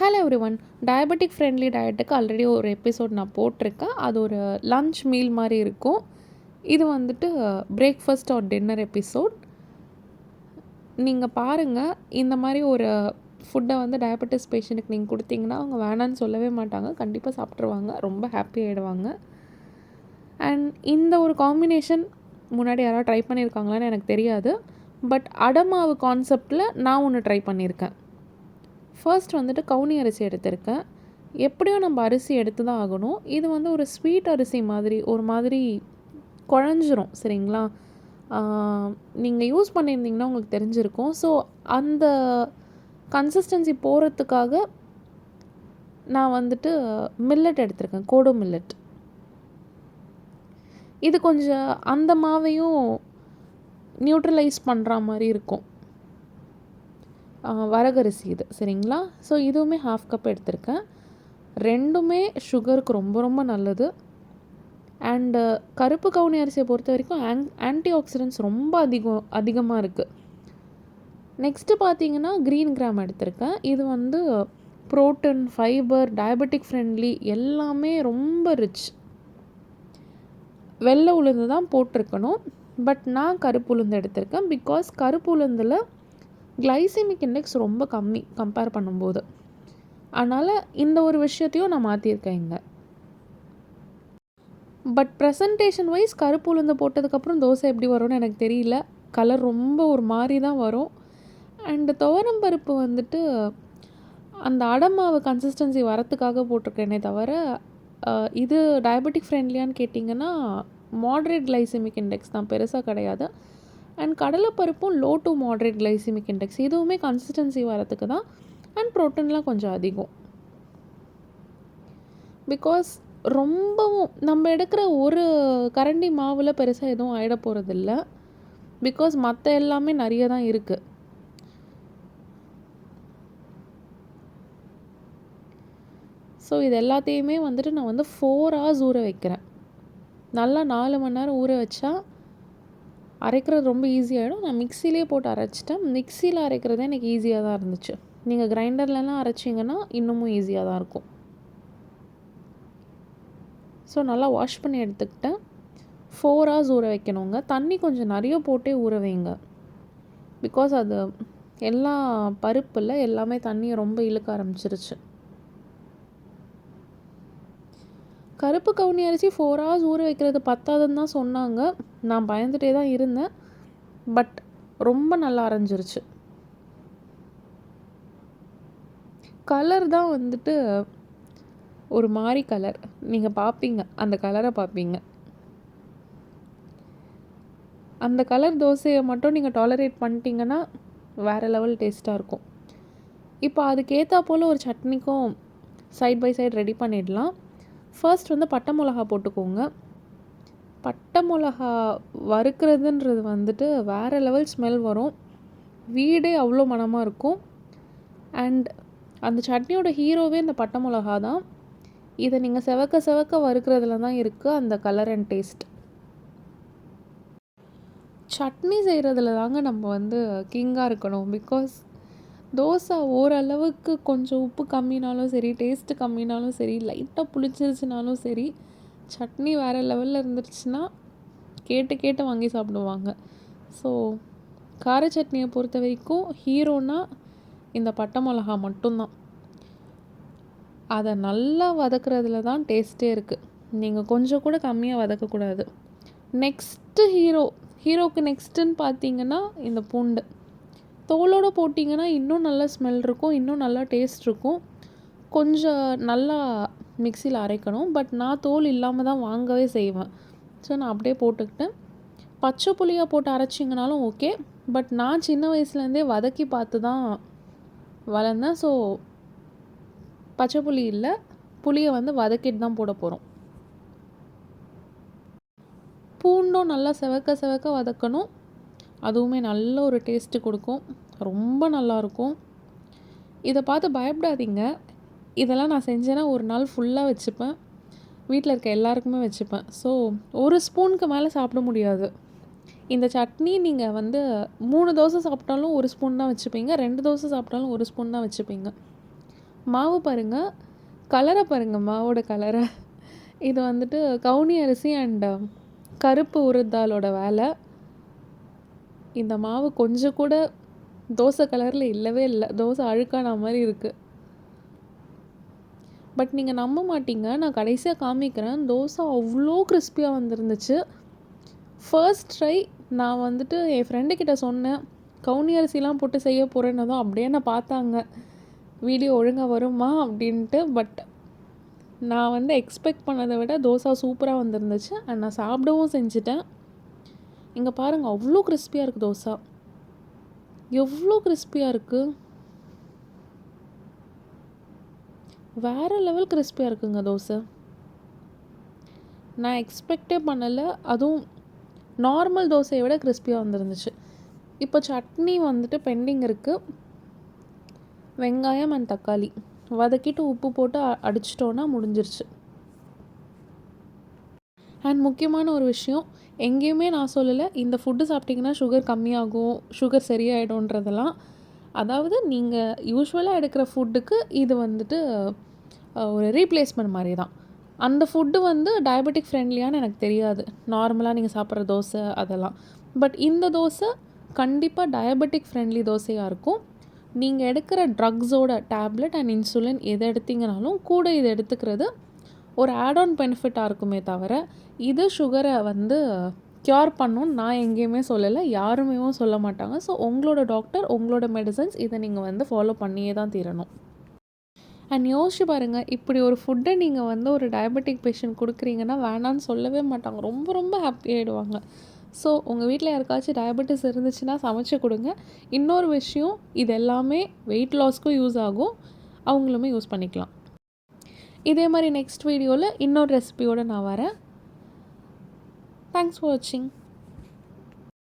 Hello everyone diabetic friendly டயட்டுக்கு already ஒரு episode நான் போட்டிருக்கேன். அது ஒரு லன்ச் மீல் மாதிரி இருக்கும். இது வந்துட்டு பிரேக்ஃபாஸ்ட் ஆர் டின்னர் எபிசோட் நீங்கள் பாருங்கள் இந்த மாதிரி ஒரு ஃபுட்டை வந்து டயபெட்டிஸ் பேஷண்ட்டுக்கு நீங்கள் கொடுத்தீங்கன்னா அவங்க வேணான்னு சொல்லவே மாட்டாங்க. கண்டிப்பாக சாப்பிட்ருவாங்க ரொம்ப ஹாப்பி ஆகிடுவாங்க அண்ட் இந்த ஒரு காம்பினேஷன் முன்னாடி யாராவது ட்ரை பண்ணியிருக்காங்களான்னு எனக்கு தெரியாது. பட் அடமாவு கான்செப்டில் நான் ஒன்று ட்ரை பண்ணியிருக்கேன் ஃபர்ஸ்ட் வந்துட்டு கவுனி அரிசி எடுத்திருக்கேன். எப்படியும் நம்ம அரிசி எடுத்து தான் ஆகணும். இது வந்து ஒரு ஸ்வீட் அரிசி மாதிரி ஒரு மாதிரி குழஞ்சிரும் சரிங்களா? நீங்கள் யூஸ் பண்ணியிருந்தீங்கன்னா உங்களுக்கு தெரிஞ்சிருக்கும். ஸோ அந்த கன்சிஸ்டன்சி போகிறதுக்காக நான் வந்துட்டு மில்லட் எடுத்திருக்கேன் கோடோ மில்லட் இது கொஞ்சம் அந்த மாவையும் நியூட்ரலைஸ் பண்ணுற மாதிரி இருக்கும். வரகரிசி இது சரிங்களா? ஸோ இதுவுமே ஹாஃப் கப் எடுத்திருக்கேன். ரெண்டுமே சுகருக்கு ரொம்ப ரொம்ப நல்லது. அண்டு கருப்பு கவுனி அரிசியை பொறுத்த வரைக்கும் ஆன் ஆன்டி ஆக்சிடென்ட்ஸ் ரொம்ப அதிகம் அதிகமாக இருக்குது நெக்ஸ்ட்டு பார்த்தீங்கன்னா க்ரீன் கிராம் எடுத்திருக்கேன். இது வந்து ப்ரோட்டீன் ஃபைபர் டயபெட்டிக் ஃப்ரெண்ட்லி எல்லாமே ரொம்ப ரிச் வெள்ளை உளுந்து தான் போட்டிருக்கணும். பட் நான் கருப்பு உளுந்து எடுத்திருக்கேன். பிகாஸ் கருப்பு உளுந்தில் கிளைசிமிக் இண்டெக்ஸ் ரொம்ப கம்மி கம்பேர் பண்ணும்போது. அதனால் இந்த ஒரு விஷயத்தையும் நான் மாற்றியிருக்கேன் இங்கே. பட் ப்ரெசன்டேஷன் வைஸ் கருப்பு உளுந்து போட்டதுக்கப்புறம் தோசை எப்படி வரும்னு எனக்கு தெரியல. கலர் ரொம்ப ஒரு மாதிரி தான் வரும். அண்டு துவரம் பருப்பு வந்துட்டு அந்த அடமாவு கன்சிஸ்டன்சி வரத்துக்காக போட்டிருக்கேனே தவிர இது டயபெட்டிக் ஃப்ரெண்ட்லியான்னு கேட்டிங்கன்னா மாட்ரேட் கிளைசிமிக் இண்டெக்ஸ் தான். பெருசாக கிடையாது. And கடலைப்பருப்பும் low to moderate glycaemic index இதுவுமே கன்சிஸ்டன்சி வரத்துக்கு தான் அண்ட் ப்ரோட்டீன்லாம் கொஞ்சம் அதிகம். பிகாஸ் ரொம்பவும் நம்ம எடுக்கிற ஒரு கரண்டி மாவில் பெருசாக எதுவும் ஆகிட போகிறதில்ல பிகாஸ் மற்ற எல்லாமே நிறைய தான் இருக்குது ஸோ இது எல்லாத்தையுமே வந்துட்டு நான் வந்து ஃபோர் ஹவர்ஸ் ஊற வைக்கிறேன். நல்லா நாலு மணி நேரம் ஊற வச்சா அரைக்கிறது ரொம்ப ஈஸியாகிடும் நான் மிக்சிலே போட்டு அரைச்சிட்டேன். மிக்சியில் அரைக்கிறதே எனக்கு ஈஸியாக தான் இருந்துச்சு. நீங்கள் கிரைண்டர்லலாம் அரைச்சிங்கன்னா இன்னமும் ஈஸியாக தான் இருக்கும். ஸோ நல்லா வாஷ் பண்ணி எடுத்துக்கிட்டேன். ஃபோர் ஹவர்ஸ் ஊற வைக்கணுங்க. தண்ணி கொஞ்சம் நிறைய போட்டே ஊற வைங்க. பிகாஸ் அது எல்லா பருப்பில் எல்லாமே தண்ணியை ரொம்ப இழுக்க ஆரம்பிச்சிருச்சு. கருப்பு கவுனி அரிசி ஃபோர் ஹவர்ஸ் ஊற வைக்கிறது பத்தாதுன்னு தான் சொன்னாங்க. நான் பயந்துகிட்டே தான் இருந்தேன். பட் ரொம்ப நல்லா அரைஞ்சிருச்சு. கலர் தான் வந்துட்டு ஒரு மாதிரி கலர் நீங்கள் பார்ப்பீங்க அந்த கலரை பார்ப்பீங்க அந்த கலர் தோசையை மட்டும் நீங்கள் டாலரேட் பண்ணிட்டீங்கன்னா வேறு லெவல் டேஸ்ட்டாக இருக்கும். இப்போ அதுக்கேற்றா போல் ஒரு சட்னிக்கும் சைட் பை சைடு ரெடி பண்ணிடலாம். ஃபர்ஸ்ட் வந்து பட்டை மிளகா போட்டுக்கோங்க. பட்டை மிளகா வறுக்கிறதுன்றது வந்துட்டு வேறு லெவல் ஸ்மெல் வரும். வீடே அவ்வளோ மனமாக இருக்கும். அண்ட் அந்த சட்னியோட ஹீரோவே இந்த பட்டை மிளகா தான். இதை நீங்கள் செவக்க செவக்க வறுக்கிறதுல தான் இருக்குது அந்த கலர் அண்ட் டேஸ்ட் சட்னி செய்கிறதுல தாங்க நம்ம வந்து கிங்காக இருக்கணும் பிகாஸ் தோசை ஓரளவுக்கு கொஞ்சம் உப்பு கம்மினாலும் சரி டேஸ்ட்டு கம்மினாலும் சரி லைட்டாக புளிச்சிருச்சுனாலும் சரி சட்னி வேறு லெவலில் இருந்துருச்சுன்னா கேட்டு கேட்டு வாங்கி சாப்பிடுவாங்க. ஸோ கார சட்னியை பொறுத்த வரைக்கும் ஹீரோனா இந்த பட்டை மிளகா மட்டும்தான். அதை நல்லா வதக்குறதுல தான் டேஸ்ட்டே இருக்குது நீங்கள் கொஞ்சம் கூட கம்மியாக வதக்கக்கூடாது. நெக்ஸ்ட்டு ஹீரோ ஹீரோக்கு நெக்ஸ்ட்டுன்னு பார்த்தீங்கன்னா இந்த பூண்டு. தோலோடு போட்டிங்கன்னா இன்னும் நல்லா ஸ்மெல் இருக்கும் இன்னும் நல்லா டேஸ்ட் இருக்கும். கொஞ்சம் நல்லா மிக்சியில் அரைக்கணும். பட் நான் தோல் இல்லாமல் தான் வாங்கவே செய்வேன். ஸோ நான் அப்படியே போட்டுக்கிட்டேன். பச்சை புளியாக போட்டு அரைச்சிங்கனாலும் ஓகே பட் நான் சின்ன வயசுலேருந்தே வதக்கி பார்த்து தான் வளர்ந்தேன். ஸோ பச்சை புளி இல்லை. புளியை வந்து வதக்கிட்டு தான் போட போகிறோம் பூண்டும் நல்லா செவக்க செவக்க வதக்கணும். அதுவுமே நல்ல ஒரு டேஸ்ட்டு கொடுக்கும். ரொம்ப நல்லாயிருக்கும் இதை பார்த்து பயப்படாதீங்க. இதெல்லாம் நான் செஞ்சேன்னா ஒரு நாள் ஃபுல்லாக வச்சுப்பேன். வீட்டில் இருக்க எல்லாருக்குமே வச்சுப்பேன். ஸோ ஒரு ஸ்பூனுக்கு மேலே சாப்பிட முடியாது. இந்த சட்னி நீங்கள் வந்து மூணு தோசை சாப்பிட்டாலும் ஒரு ஸ்பூன் தான் வச்சுப்பீங்க. ரெண்டு தோசை சாப்பிட்டாலும் ஒரு ஸ்பூன் தான் வச்சுப்பீங்க. மாவு பாருங்கள் கலரை பாருங்கள் மாவோட கலரை. இது வந்துட்டு கவுனி அரிசி அண்ட் கருப்பு உருத்தாலோட வேலை. இந்த மாவு கொஞ்சம் கூட தோசை கலரில் இல்லவே இல்லை. தோசை அழுக்கான மாதிரி இருக்குது பட் நீங்கள் நம்ப மாட்டீங்க. நான் கடைசியாக காமிக்கிறேன். தோசை அவ்வளோ கிறிஸ்பியாக வந்துருந்துச்சு. ஃபர்ஸ்ட் ட்ரை நான் வந்துட்டு என் ஃப்ரெண்டுக்கிட்ட சொன்னேன். கவுனி அரிசிலாம் போட்டு செய்ய போகிறேன்னதும் அப்படியே நான் பார்த்தாங்க. வீடியோ ஒழுங்காக வருமா அப்படின்ட்டு. பட் நான் வந்து எக்ஸ்பெக்ட் பண்ணதை விட தோசை சூப்பராக வந்துருந்துச்சு. அண்ட் நான் சாப்பிடவும் செஞ்சுட்டேன். இங்கே பாருங்கள் அவ்வளோ கிறிஸ்பியாக இருக்குது தோசை. எவ்வளோ கிறிஸ்பியாக இருக்குது வேறு லெவல் கிறிஸ்பியாக இருக்குங்க தோசை. நான் எக்ஸ்பெக்டே பண்ணலை. அதுவும் நார்மல் தோசையை விட கிறிஸ்பியாக வந்துருந்துச்சு. இப்போ சட்னி வந்துட்டு பெண்டிங் இருக்குது வெங்காயம் அண்ட் தக்காளி. வதக்கிட்டு உப்பு போட்டு அடிச்சிட்டோன்னா முடிஞ்சிருச்சு. அண்ட் முக்கியமான ஒரு விஷயம் எங்கேயுமே நான் சொல்லலை இந்த ஃபுட்டு சாப்பிட்டிங்கன்னா சுகர் கம்மியாகும் சுகர் சரியாயிடும்ன்றதெல்லாம். அதாவது நீங்கள் யூஸ்வலாக எடுக்கிற ஃபுட்டுக்கு இது வந்துட்டு ஒரு ரீப்ளேஸ்மெண்ட் மாதிரி தான் அந்த ஃபுட்டு வந்து டயபெட்டிக் ஃப்ரெண்ட்லியான்னு எனக்கு தெரியாது. நார்மலாக நீங்கள் சாப்பிட்ற தோசை அதெல்லாம். பட் இந்த தோசை கண்டிப்பாக டயபெட்டிக் ஃப்ரெண்ட்லி தோசையாக இருக்கும். நீங்கள் எடுக்கிற ட்ரக்ஸோட டேப்லெட் அண்ட் இன்சுலின் எதை எடுத்தீங்கனாலும் கூட இது எடுத்துக்கிறது ஒரு ஆட் ஆன் பெனிஃபிட்டாக இருக்குமே தவிர இது சுகரை வந்து க்யூர் பண்ணுன்னு நான் எங்கேயுமே சொல்லலை. யாருமே சொல்ல மாட்டாங்க. ஸோ உங்களோட டாக்டர் உங்களோட மெடிசன்ஸ் இதை நீங்கள் வந்து ஃபாலோ பண்ணியே தான் தீரணும். அண்ட் யோசிச்சு பாருங்கள் இப்படி ஒரு ஃபுட்டை நீங்கள் வந்து ஒரு டயபெட்டிக் பேஷண்ட் கொடுக்குறீங்கன்னா வேணான்னு சொல்லவே மாட்டாங்க. ரொம்ப ரொம்ப ஹாப்பி ஆகிடுவாங்க ஸோ உங்கள் வீட்டில் யாருக்காச்சும் டயபெட்டிஸ் இருந்துச்சுன்னா சமைச்சு கொடுங்க. இன்னொரு விஷயம் இது எல்லாமே வெயிட் லாஸ்க்கும் யூஸ் ஆகும். அவங்களுமே யூஸ் பண்ணிக்கலாம். இதே மாதிரி நெக்ஸ்ட் வீடியோவில் இன்னொரு ரெசிபியோடு நான் வரேன். தேங்க்ஸ் ஃபார் வாட்சிங்